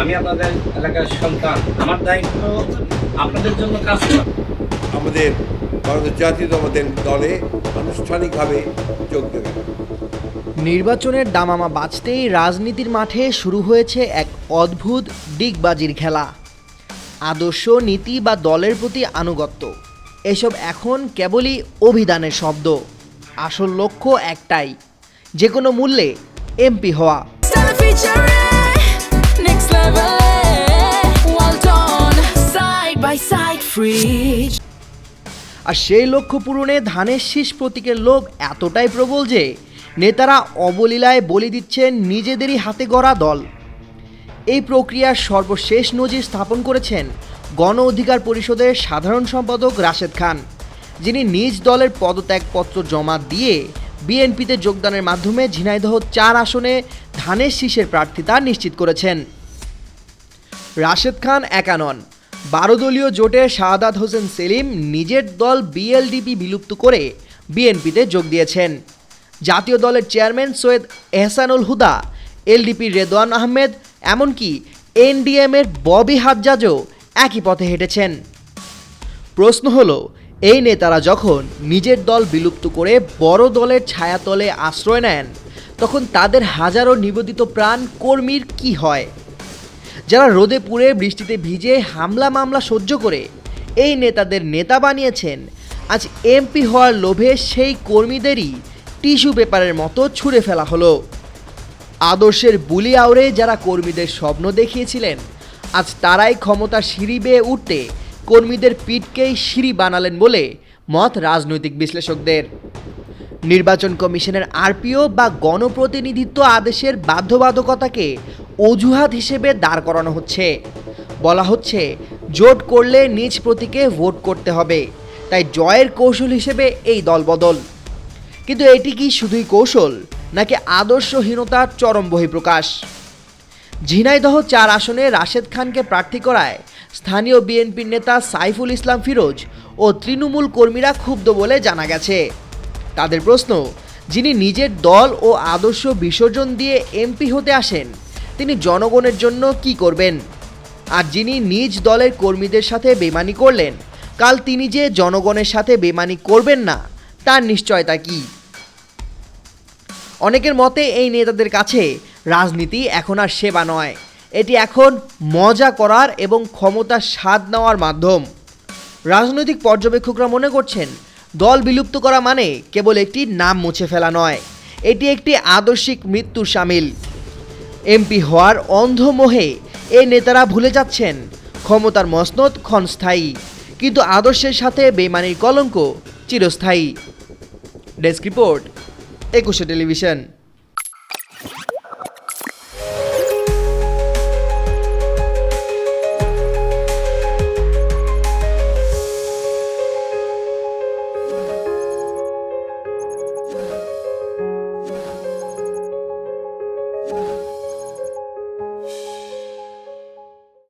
আমি আপনাদের এলাকার সন্তান। আমার দায়িত্ব আপনাদের জন্য কাজ করা। আমাদের ভারতের দলে আনুষ্ঠানিকভাবে যোগ দেবেন নির্বাচনের দামামা বাজতেই রাজনীতির মাঠে শুরু হয়েছে এক অদ্ভুত ডিগবাজির খেলা। আদর্শ নীতি বা দলের প্রতি আনুগত্য এসব এখন কেবলই অভিধানের শব্দ। আসল লক্ষ্য একটাই যে কোনো মূল্যে এমপি হওয়া। আর সেই লক্ষ্য পূরণে ধানের শীষ প্রতীকের লোভ এতটাই প্রবল যে নেতারা অবলীলায় বলি দিচ্ছেন নিজেদেরই হাতে গড়া দল। এই প্রক্রিয়ার সর্বশেষ নজির স্থাপন করেছেন গণ অধিকার পরিষদের সাধারণ সম্পাদক রাশেদ খান, যিনি নিজ দলের পদত্যাগপত্র জমা দিয়ে বিএনপিতে যোগদানের মাধ্যমে ঝিনাইদহ চার আসনে ধানের শীষের প্রার্থিতা নিশ্চিত করেছেন। রাশেদ খান একা নন। বারো দলীয় জোটে শাহাদাত হোসেন সেলিম নিজের দল বিএলডিপি বিলুপ্ত করে বিএনপিতে যোগ দিয়েছেন। জাতীয় দলের চেয়ারম্যান সৈয়দ এহসানুল হুদা এলডিপির রেদওয়ান আহমেদ, এমনকি এনডিএমের ববি হাজ্জাজও একই পথে হেঁটেছেন। প্রশ্ন হলো, এই নেতারা যখন নিজের দল বিলুপ্ত করে বড় দলের ছায়াতলে আশ্রয় নেন, তখন তাদের হাজারো নিবেদিত প্রাণ কর্মীর কি হয়? যারা রোদে পুড়ে বৃষ্টিতে ভিজে হামলা মামলা সহ্য করে। এই নেতাদের নেতা বানিয়েছেন। আজ এমপি হওয়ার লোভে সেই কর্মীদেরই টিস্যু পেপারের মতো ছুঁড়ে ফেলা হলো। আদর্শের বুলি আওড়ে যারা কর্মীদের স্বপ্ন দেখিয়েছিলেন, আজ তারাই ক্ষমতা সিঁড়ি বেয়ে উঠতে কর্মীদের পিঠকেই সিঁড়ি বানালেন বলে মত রাজনৈতিক বিশ্লেষকদের। নির্বাচন কমিশনের আরপিও বা গণপ্রতিনিধিত্ব আদেশের বাধ্যবাধকতাকে অজুহাত হিসেবে দাঁড় করানো হচ্ছে। বলা হচ্ছে, জোট করলে নিজ প্রতীকে ভোট করতে হবে। তাই জয়ের কৌশল হিসেবে এই দলবদল কিন্তু এটি কি শুধুই কৌশল, নাকি আদর্শহীনতার চরম বহিঃপ্রকাশ? ঝিনাইদহ চার আসনে রাশেদ খানকে প্রার্থী করায় স্থানীয় বিএনপির নেতা সাইফুল ইসলাম ফিরোজ ও তৃণমূল কর্মীরা ক্ষুব্ধ বলে জানা গেছে। তাদের প্রশ্ন, যিনি নিজের দল ও আদর্শ বিসর্জন দিয়ে এমপি হতে আসেন তিনি জনগণের জন্য কি করবেন? আর যিনি নিজ দলের কর্মীদের সাথে বেমানি করলেন, কাল তিনি যে জনগণের সাথে বেমানি করবেন না, তার নিশ্চয়তা কী? অনেকের মতে এই নেতাদের কাছে রাজনীতি এখন আর সেবা নয়। এটি এখন মজা করার এবং ক্ষমতার স্বাদ নেওয়ার মাধ্যম। রাজনৈতিক পর্যবেক্ষকরা মনে করছেন, দল বিলুপ্ত করা মানে কেবল একটি নাম মুছে ফেলা নয়, এটি একটি আদর্শিক মৃত্যুর সামিল। এমপি হওয়ার অন্ধমোহে এ নেতারা ভুলে যাচ্ছেন। ক্ষমতার মসনদ ক্ষণস্থায়ী, কিন্তু আদর্শের সাথে বেমানির কলঙ্ক চিরস্থায়ী। Desk report, Ekushey television.